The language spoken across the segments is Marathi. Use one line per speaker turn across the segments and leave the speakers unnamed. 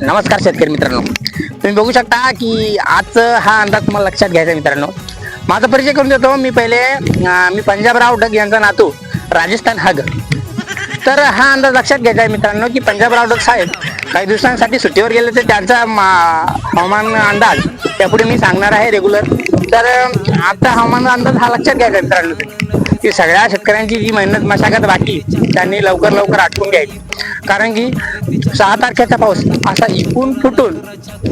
नमस्कार शेतकरी मित्रांनो. तुम्ही बघू शकता की आजचं हा अंदाज तुम्हाला लक्षात घ्यायचा आहे मित्रांनो. माझा परिचय करून देतो. मी पहिले मी पंजाबराव डग यांचा नातू राजस्थान हग. तर हा अंदाज लक्षात घ्यायचा आहे मित्रांनो की पंजाबराव डग साहेब काही दिवसांसाठी सुट्टीवर गेले तर त्यांचा मा- हवामान अंदाज त्यापुढे मी सांगणार आहे रेग्युलर तर आता हवामान अंदाज हा लक्षात घ्यायचा आहे मित्रांनो. की सगळ्या शेतकऱ्यांची जी मेहनत मशागत बाकी त्यांनी लवकर लवकर आटपून घ्यायची. कारण की सहा तारखेचा पाऊस असा इकून फुटून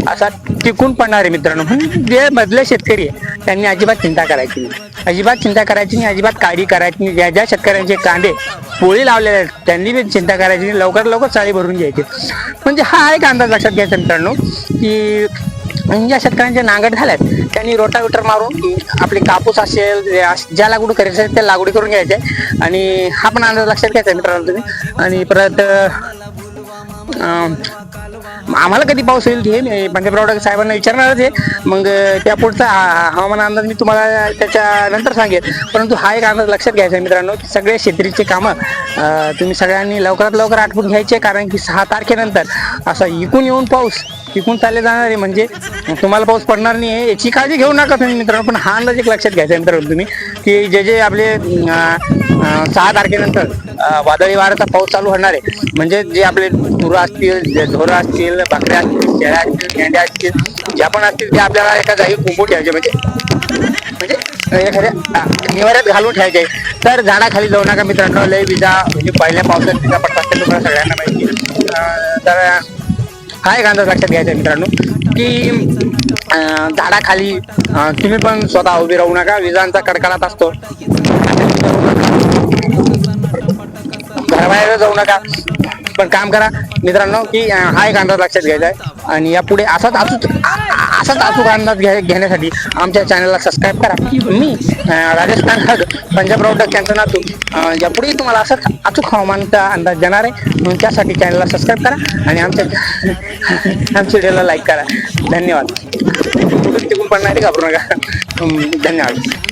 असा टिकून पडणार आहे मित्रांनो. जे मधले शेतकरी आहे त्यांनी अजिबात चिंता करायची नाही. अजिबात चिंता करायची नाही अजिबात काळजी करायची नाही. ज्या ज्या शेतकऱ्यांचे कांदे पोळी लावलेले आहेत त्यांनी बी चिंता करायची नाही. लवकर लवकर चाळी भरून घ्यायची. म्हणजे हा एक अंदाज लक्षात घ्यायचा मित्रांनो की ज्या शेतकऱ्यांचे नांगड झाल्यात. त्यांनी रोटावेटर मारून आपले कापूस असेल ज्या लागवड करायचं त्या लागवडी करून घ्यायचे आणि हा पण अंदाज लक्षात घ्यायचा मित्रांनो तुम्ही. आणि परत आम्हाला कधी पाऊस होईल हे मी पंजाबराव साहेबांना विचारणारच आहे. मग त्या पुढचा हवामान अंदाज मी तुम्हाला त्याच्यानंतर सांगेल. सांगेन परंतु हा एक अंदाज लक्षात घ्यायचा आहे मित्रांनो की सगळे शेतीचे कामं तुम्ही सगळ्यांनी लवकरात लवकर आटपून घ्यायचे. कारण की सहा तारखेनंतर असा इकून येऊन पाऊस टिकून चालले जाणार आहे म्हणजे तुम्हाला पाऊस पडणार नाही आहे. याची काळजी घेऊ नका तुम्ही मित्रांनो पण हा अंदाज एक लक्षात घ्यायचा आहे मित्रांनो तुम्ही की जे जे आपले सहा तारखेनंतर वादळी वाऱ्याचा पाऊस चालू होणार आहे. म्हणजे जे आपले गुरं असतील जे ढोरं असतील बकऱ्या असतील शेळ्या असतील मेंढ्या असतील ज्या पण असतील ते आपल्याला एका जागी कुंपून ठेवायचे. म्हणजे म्हणजे एखाद्या निवाऱ्यात घालून ठेवायचे. तर झाडाखाली जाऊ नका मित्रांनो लय विजा म्हणजे पहिल्या पावसात विजा पडतात ते तुम्हाला सगळ्यांना माहिती तर हा एक अंदाज लक्षात घ्यायचा आहे मित्रांनो? की झाडाखाली तुम्ही पण स्वतः उभी राहू नका विजांचा कडकडाट असतो. घराबाहेर जाऊ नका. पण काम करा. मित्रांनो की हा एक अंदाज लक्षात घ्यायचा आहे. आणि यापुढे असाच असूच असाच अचूक अंदाज घ्या घेण्यासाठी आमच्या चॅनलला सबस्क्राईब करा. मी राजस्थान हग पंजाबराव डक नातू यापुढेही तुम्हाला असंच अचूक हवामानाचा अंदाज देणार आहे. म्हणून त्यासाठी चॅनलला सबस्क्राईब करा आणि आमच्या आमच्या व्हिडिओला लाईक करा. धन्यवाद. कुठून तिकून पडणार घाबरू नका धन्यवाद.